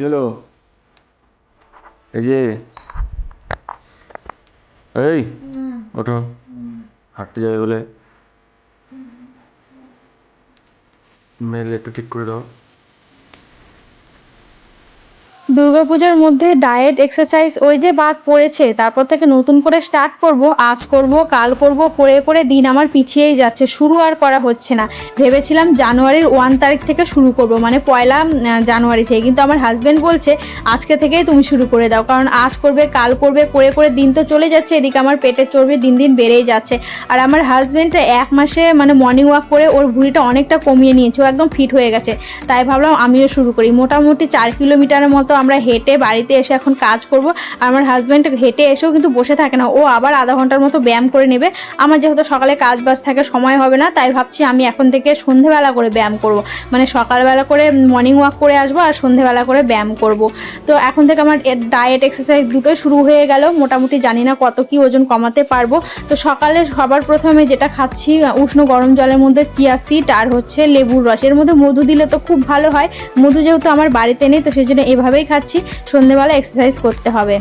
কি হলো এই যে এই ওঠো। হাঁটতে যাবে বলে। মেলে একটু ঠিক করে দাও। দুর্গাপূজার মধ্যে ডায়েট এক্সারসাইজ ওই যে বাদ পড়েছে, তারপর থেকে নতুন করে স্টার্ট করব, আজ করব, কাল করব করে করে দিন আমার পিছিয়েই যাচ্ছে, শুরু আর করা হচ্ছে না। ভেবেছিলাম জানুয়ারির ওয়ান তারিখ থেকে শুরু করব মানে পয়লা জানুয়ারি থেকে, কিন্তু আমার হাজব্যান্ড বলছে, আজকে থেকেই তুমি শুরু করে দাও, কারণ আজ করবে, কাল করবে করে করে দিন তো চলে যাচ্ছে, এদিকে আমার পেটের চর্বি দিন দিন বেড়েই যাচ্ছে। আর আমার হাজবেন্ড এক মাসে মানে মর্নিং ওয়াক করে ওর ভুঁড়িটা অনেকটা কমিয়ে নিয়েছে, ও একদম ফিট হয়ে গেছে, তাই ভাবলাম আমিও শুরু করি, মোটামুটি চার কিলোমিটারের মতো আমরা হেঁটে বাড়িতে এসে এখন কাজ করব। আমার হাজব্যান্ড হেঁটে এসেও কিন্তু বসে থাকে না। ও আবার আধা ঘণ্টার মতো ব্যায়াম করে নেবে। আমার যেহেতু সকালে কাজ বাজ থাকে সময় হবে না, তাই ভাবছি আমি এখন থেকে সন্ধেবেলা করে ব্যায়াম করব। মানে সকালবেলা করে মর্নিং ওয়াক করে আসব আর সন্ধেবেলা করে ব্যায়াম করব। তো এখন থেকে আমার ডায়েট এক্সারসাইজ দুটোই শুরু হয়ে গেল। মোটামুটি জানি না কত কি ওজন কমাতে পারব। তো সকালে সবার প্রথমে যেটা খাচ্ছি, উষ্ণ গরম জলের মধ্যে চিয়া সিড আর হচ্ছে লেবুর রস। এর মধ্যে মধু দিলে তো খুব ভালো হয়। মধু যেহেতু আমার বাড়িতে নেই, তো সেই জন্য এভাবেই খাচ্ছি সন্ধেবেলা এক্সারসাইজ করতে হবে।